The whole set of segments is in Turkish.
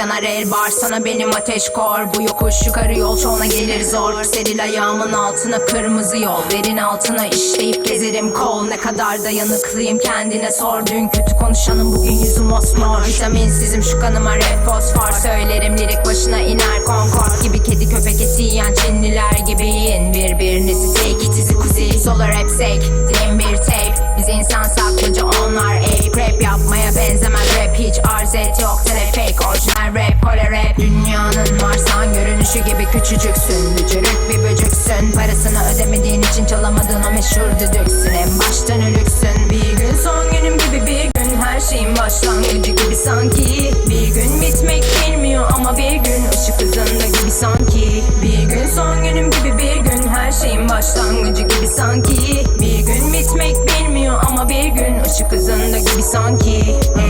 yanar el bar benim ateş kor. Bu yokuş yukarı yol çoğuna gelir zor. Seril ayağımın altına kırmızı yol. Verin altına işleyip gezerim kol. Ne kadar dayanıklıyım kendine sor. Dün kötü konuşanım bugün yüzüm mosmor Vitaminsizim şu kanıma rap fosfor. Söylerim lirik başına iner konkord Gibi kedi köpek eti yiyen Çinliler gibi yiyin Birbirinizi take itizi kuzi. Solar rap sake dilim bir tape Biz insan hiç arz et yok. Tele fake orijinal rap kole rap. Dünyanın varsan görünüşü gibi küçücüksün. Bücürük bir böcüksün. Parasını ödemediğin için çalamadığın o meşhur düdüksün. En baştan ölüksün. Bir gün son günüm gibi bir gün Her şeyin başlangıcı gibi sanki. Bir gün bitmek bilmiyor ama bir gün ışık hızında gibi sanki. Bir gün son günüm gibi bir gün Her şeyin başlangıcı gibi sanki. Bir gün bitmek bilmiyor ama bir gün ışık hızında gibi sanki. Esmiş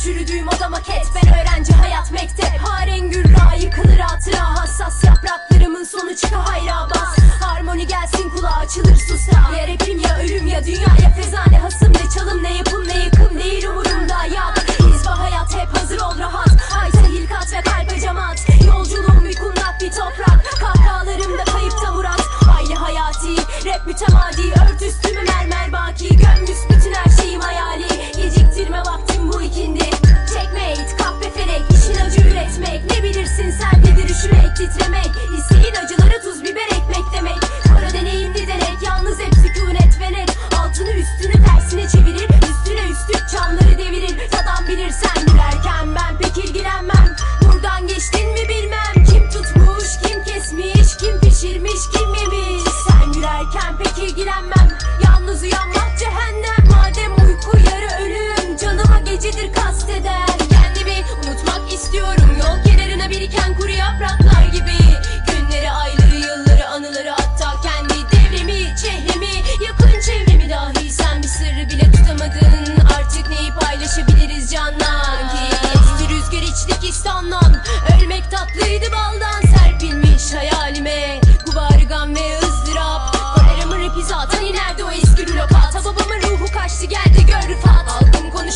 İçinde çürüdüğüm oda maket Ben öğrenci hayat mektep. Haren gürra yıkılır hatıra Hassas. Yapraklarımın sonu çıka hayra bas. Harmoni gelsin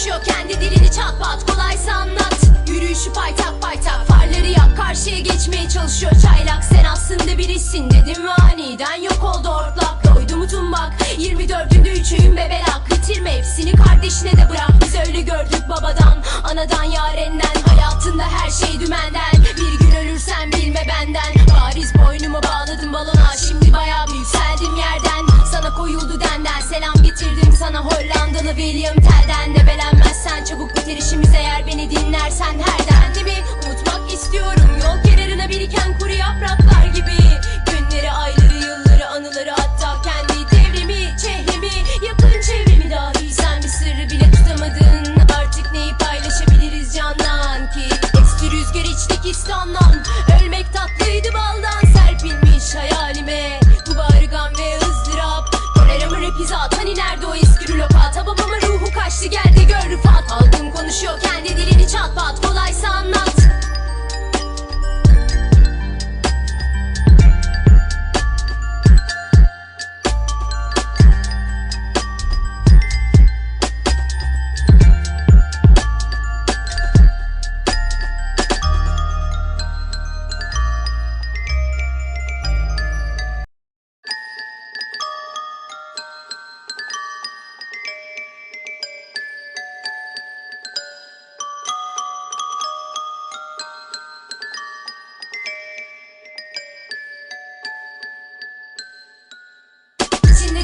konuşuyor. Kendi dilini çat pat Kolaysa anlat. Yürüyüşü paytak paytak Farları yak karşıya geçmeye çalışıyor. Çaylak Sen aslında birisin dedim ve aniden yok oldu ortlak. Doydu mu tumbak 24'ünde üçüyüm be belak. Bitirme hepsini kardeşine de bırak. Biz öyle gördük babadan Anadan yarenden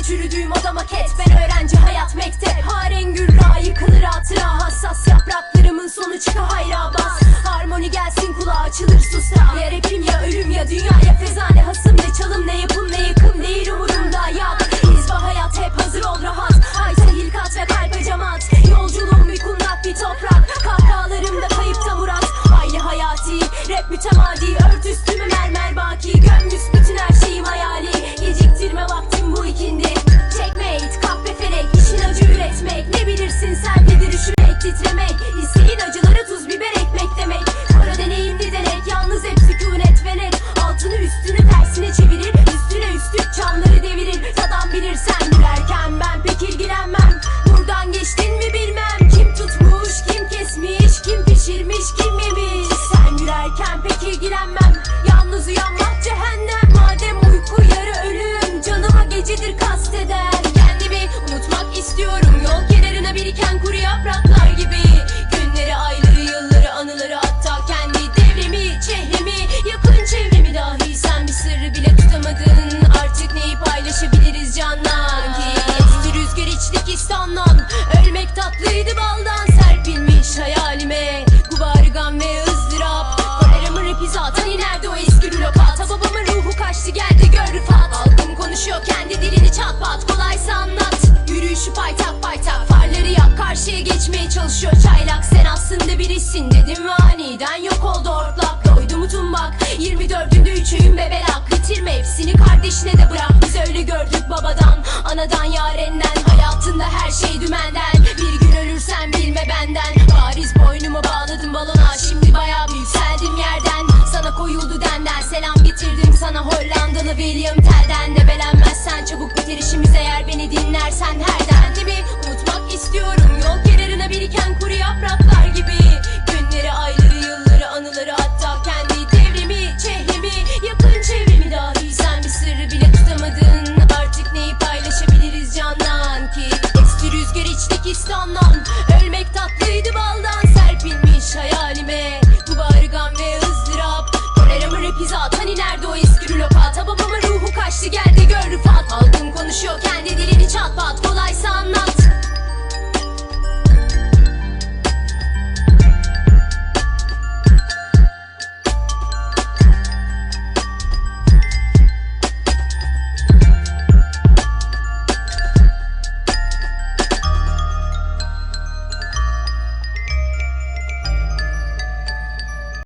Çürüdüğüm oda maket Ben öğrenci hayat mektep Haren gürra yıkılır hatıra. Hassas yapraklarımın sonu çıka hayra bas. Harmoni gelsin kulağa açılır susta Ya rapim ya ölüm ya dünya Uyanmak cehennem. Madem uyku yarı ölüm Canıma gecedir kasteder. Kendimi unutmak istiyorum. Yol kenarına biriken kuru yapraklar gibi. Günleri, ayları, yılları, anıları Hatta kendi devrimi, çehremi. Yakın çevremi dahi Sen bir sırrı bile tutamadın. Artık neyi paylaşabiliriz canlan ki? Rüzgar içlik istandan Ölmek tatlıydı baldan. Serpilmiş hayalime. Gubarı gam ve ızdırap. Koleramın rapi zaten inerdi o konuşuyor kendi dilini çat pat Kolaysa anlat. Yürüyüşü paytak paytak Farları yak karşıya geçmeye çalışıyor. Çaylak Sen aslında birisin dedim ve aniden yok oldu ortlak Doydu mu tumbak? 24'ünde üç öğün bebelak Bitirme hepsini kardeşine de bırak. Biz öyle gördük babadan Anadan yarenden. Hayatında her şey dümenden. Bir gün ölürsen bilme benden. Bariz boynumu bağladım balona. Şimdi bayağı bir yükseldim yerden. Sana koyuldu denden. Selam getirdim sana Hollandalı William Tell'den De belenmezsen. Çabuk biter işimiz Eğer beni dinlersen her